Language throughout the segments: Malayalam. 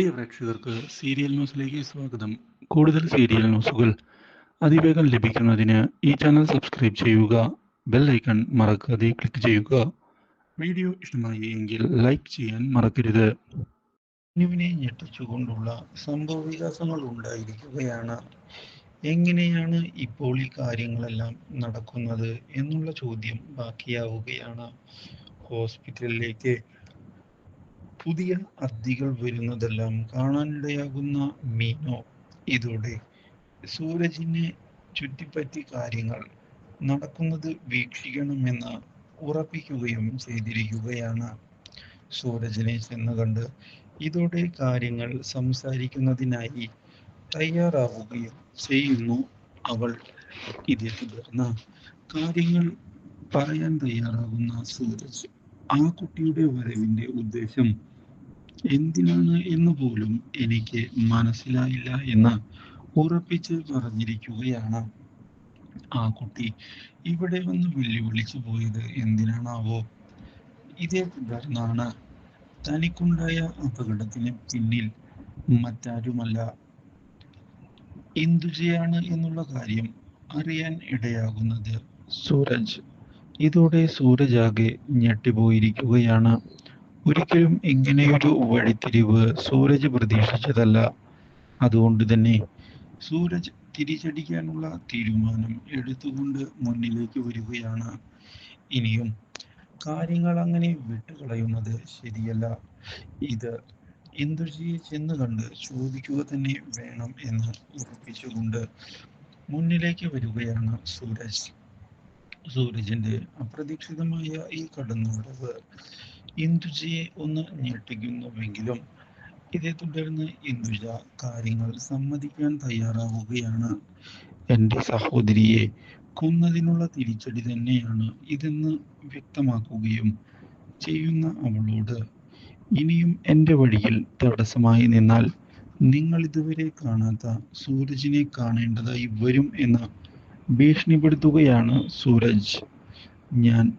പ്രിയ പ്രേക്ഷകർക്ക് സീരിയൽ ന്യൂസിലേക്ക് സ്വാഗതം. കൂടുതൽ സീരിയൽ ന്യൂസുകൾ അതിവേഗം ലഭിക്കുന്നതിന് ഈ ചാനൽ സബ്സ്ക്രൈബ് ചെയ്യുക ബെൽ ഐക്കൺ മറക്കാതെ ക്ലിക്ക് ചെയ്യുക. വീഡിയോ ഇഷ്ടമായി എങ്കിൽ ലൈക്ക് ചെയ്യാൻ മറക്കരുത്. അനുവിനെ ഞെട്ടിച്ചുകൊണ്ടുള്ള സംഭവ വികാസങ്ങൾ ഉണ്ടായിരിക്കുകയാണ്. എങ്ങനെയാണ് ഇപ്പോൾ ഈ കാര്യങ്ങളെല്ലാം നടക്കുന്നത് എന്നുള്ള ചോദ്യം ബാക്കിയാവുകയാണ്. ഹോസ്പിറ്റലിലേക്ക് പുതിയ അതിഥികൾ വരുന്നതെല്ലാം കാണാനിടയാകുന്ന മീനോ. ഇതോടെ സൂരജിനെ ചുറ്റിപ്പറ്റി കാര്യങ്ങൾ നടക്കുന്നത് വീക്ഷിക്കണമെന്ന് ഉറപ്പിക്കുകയും ചെയ്തിരിക്കുകയാണ്. സൂരജിനെ ചെന്ന് കണ്ട് ഇതോടെ കാര്യങ്ങൾ സംസാരിക്കുന്നതിനായി തയ്യാറാവുകയും ചെയ്യുന്നു അവൾ. ഇതേ തുടർന്ന് കാര്യങ്ങൾ പറയാൻ തയ്യാറാകുന്ന സൂരജ്. ആ കുട്ടിയുടെ വരവിന്റെ ഉദ്ദേശം എന്തിനാണ് എന്ന് പോലും എനിക്ക് മനസ്സിലായില്ല എന്ന് ഉറപ്പിച്ച് പറഞ്ഞിരിക്കുകയാണ്. ആ കുട്ടി ഇവിടെ വന്ന് വെല്ലുവിളിച്ചു പോയത് എന്തിനാണാവോ? ഇതേ തുടർന്നാണ് തനിക്കുണ്ടായ അപകടത്തിന് പിന്നിൽ മറ്റാരുമല്ല. എന്തുചെയ്യാണ് എന്നുള്ള കാര്യം അറിയാൻ ഇടയാകുന്നത് സൂരജ്. ഇതോടെ സൂരജ് ആകെ ഞെട്ടിപ്പോയിരിക്കുകയാണ്. ഒരിക്കലും ഇങ്ങനെയൊരു വഴിത്തിരിവ് സൂരജ് പ്രതീക്ഷിച്ചതല്ല. അതുകൊണ്ട് തന്നെ സൂരജ് തിരിച്ചടിക്കാനുള്ള തീരുമാനം എടുത്തുകൊണ്ട് മുന്നിലേക്ക് വരികയാണ്. ഇനിയും കാര്യങ്ങൾ അങ്ങനെ വിട്ടുകളയുന്നത് ശരിയല്ല. ഇത് ഇന്ദ്രജിയെ ചെന്ന് കണ്ട് ചോദിക്കുക തന്നെ വേണം എന്ന് ഉറപ്പിച്ചുകൊണ്ട് മുന്നിലേക്ക് വരികയാണ് സൂരജ്. സൂരജിന്റെ അപ്രതീക്ഷിതമായ ഈ കടന്നുവരവ് ഇന്ദുജയെ ഒന്ന് ഞെട്ടിക്കുന്നുവെങ്കിലും ഇതേ തുടർന്ന് ഇന്ദുജ കാര്യങ്ങൾ സമ്മതിക്കാൻ തയ്യാറാവുകയാണ്. എന്റെ സഹോദരിയെ കൊന്നതിനുള്ള തിരിച്ചടി തന്നെയാണ് ഇതെന്ന് വ്യക്തമാക്കുകയും ചെയ്യുന്ന അവളോട് ഇനിയും എന്റെ വഴിയിൽ തടസ്സമായി നിന്നാൽ നിങ്ങൾ ഇതുവരെ കാണാത്ത സൂരജിനെ കാണേണ്ടതായി വരും എന്ന് ഭീഷണിപ്പെടുത്തുകയാണ് സൂരജ്. ഞാൻ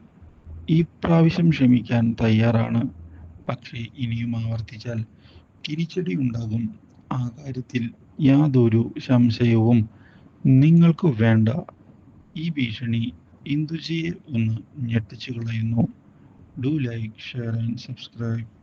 ഈ പ്രാവശ്യം ക്ഷമിക്കാൻ തയ്യാറാണ്. പക്ഷേ ഇനിയും ആവർത്തിച്ചാൽ തിരിച്ചടി ഉണ്ടാകും. ആ കാര്യത്തിൽ യാതൊരു സംശയവും നിങ്ങൾക്ക് വേണ്ട. ഈ ഭീഷണി ഇന്ദുജിയെ ഒന്ന് ഞെട്ടിച്ചു കളയുന്നു do like share and subscribe